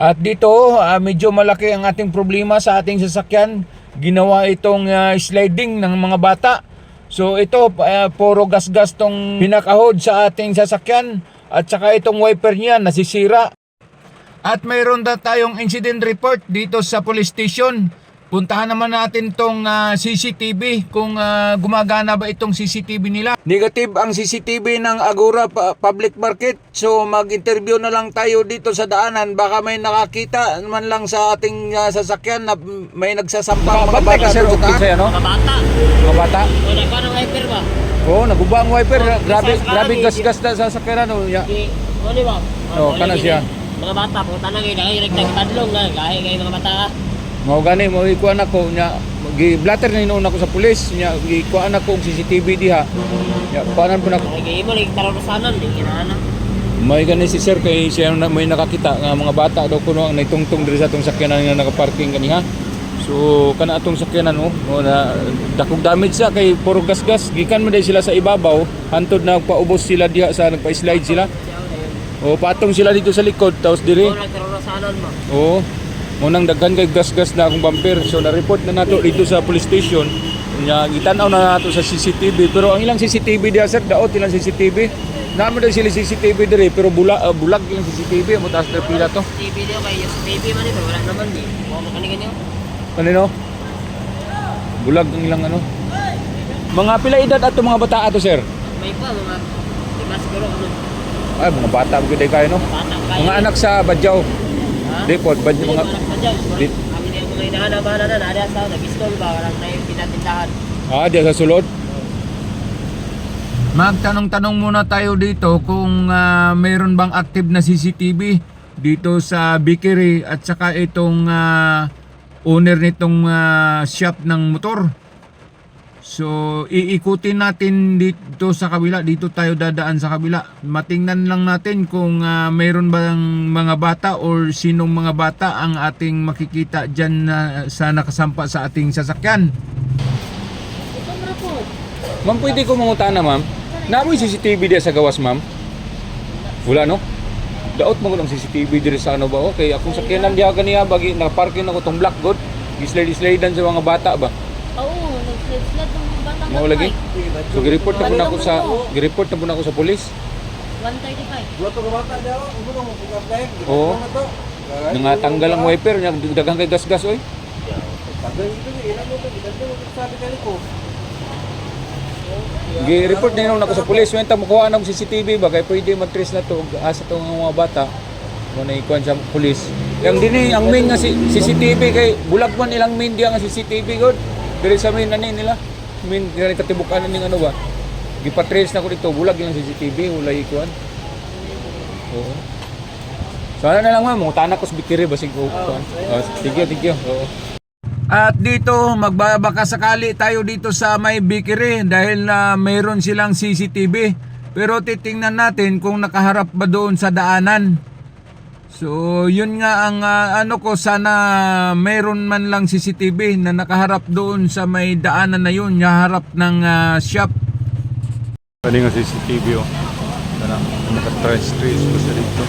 At dito, ah, medyo malaki ang ating problema sa ating sasakyan. Ginawa itong ah, sliding ng mga bata. So ito, ah, puro gas-gas tong pinakahod sa ating sasakyan. At saka itong wiper niya nasisira. At mayroon na tayong incident report dito sa police station. Puntahan naman natin tong ah, CCTV kung ah, gumagana ba itong CCTV nila. Negative ang CCTV ng Agora Pa- Public Market. So mag-interview na lang tayo dito sa daanan. Baka may nakakita man lang sa ating ah, sasakyan na may nagsasampang mga bata. Sir, okay ano? Mga bata. Mga bata. O, nagpa ng hyper ba? Oo, oh, naguba ang wiper. Oh, Grabe, sa- grabe gas-gas na sa sasakyan. Ano, ya. Di, o, di ba? Oh, kana siya. Mga bata, punta na kayo. Dahil nagtagtadlong na. Kahit kayo mga bata ka. Mao gani mo ikuan ako nya gi-blatter ni noon ako sa pulis nya gikuan ako og CCTV diha. Nya panan po nako. Ay, kayo mo, nagtararusanan. Hindi kinahana. May gani si sir kay siya na may nakakita nga mga bata daw kuno ang naitungtong diri sa atong sakyanan nga nakaparking kaniha. So kana atong sakyanan oh, mo na dakog damage sa kay puro gas-gas gikan man dai sila sa ibabaw hantod na paubos sila diha sa nagpa-slide sila. O patong sila dito sa likod tapos diri. O, nagtararusanan mo. Oo. Munang daghan kay gas-gas na akong bumper. So na-report na nato dito sa police station. Nya gitanaw na nato sa CCTV pero ang ilang CCTV diha sir daot ilang CCTV. Naamo daw sila CCTV dire pero bula, uh, bulag yung CCTV mo taas na pila to. TV niyo kayo. Sa TV man ito. Wala naman eh. O, makalingan niyo. Kanino? Bulag ang ilang ano. Mga pila edad ato mga bata ato sir? May pa, mga... Lima siguro. Ano? Ay mga bata gyud kayo no. Mga anak sa Badyaw. Depot, bad Hindi, mga anak pa dyan. Di- Kami niya mga inahanap-hanapan na. Nada sa nag-install ba? Walang na yung pinatindahan. Ah, diya sa sulod. Magtanong-tanong muna tayo dito kung ah, mayroon bang active na CCTV dito sa Bikiri at saka itong ah, owner nitong ah, shop ng motor. So, iikutin natin dito sa kabila. Dito tayo dadaan sa kabila. Matingnan lang natin kung ah, mayroon bang mga bata or sinong mga bata ang ating makikita dyan na sa nakasampa sa ating sasakyan. Ma'am, pwede ko mangutana, ma'am. Naamoy CCTV diya sa gawas, ma'am? Wala, no? Daot mo ko ng CCTV diri sa ano ba? Okay, akong sakyanan diya kaniya bagi nakaparking ako tong black good. Gislide-slidean sa mga bata ba? Oo, nag-sled ng mga batang Mao lagi. So gi-report na po na ako sa gi-report na po na ako sa pulis. 135. Oo. Nga tanggal ang wiper niya, dagang kay gas-gas oy. Gi-report na yun ako sa pulis. Wenta mo kuha ng CCTV ba? Kaya pwede mag-trace na to. Asa to ng mga bata. Kung na ikuan sa pulis. Yang dini, ang main nga si CCTV kay bulag man ilang main diya nga CCTV god. Diri sa main ani nila. Main kaya katibukan ning ano ba? Gipatrace na ko dito. Bulag ilang CCTV. Wala ikuan. Oo. Sana na lang ma'am. Mungutana ko sa bikiri. Basig ko. Oh, thank you, thank you. Oo. At dito, magbabaka sakali tayo dito sa may bikiri dahil na mayroon silang CCTV. Pero titingnan natin kung nakaharap ba doon sa daanan. So, yun nga ang ah, ano ko, sana mayroon man lang CCTV na nakaharap doon sa may daanan na yun, naharap ng ah, shop. Ano nga CCTV oh. Sana, nakatrace-trace ko sa dito.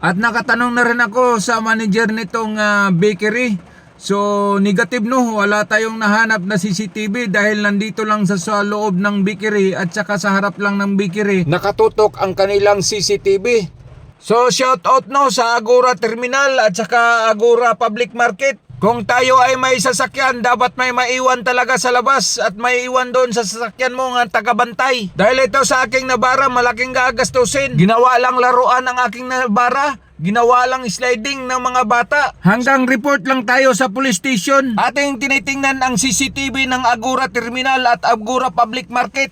At nakatanong na rin ako sa manager nitong ah, bakery. So negative no, wala tayong nahanap na CCTV dahil nandito lang sa, sa loob ng bakery at saka sa harap lang ng bakery. Nakatutok ang kanilang CCTV. So shout out no sa Agora Terminal at saka Agora Public Market. Kung tayo ay may sasakyan, dapat may maiwan talaga sa labas at may iwan doon sa sasakyan mo ng tagabantay. Dahil ito sa aking nabara, malaking gagastusin. Ginawa lang laruan ang aking nabara. Ginawa lang sliding ng mga bata. Hanggang report lang tayo sa police station. Ating tinitingnan ang CCTV ng Agora Terminal at Agora Public Market.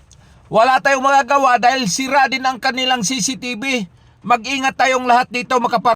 Wala tayong magagawa dahil sira din ang kanilang CCTV. Mag-ingat tayong lahat dito makapag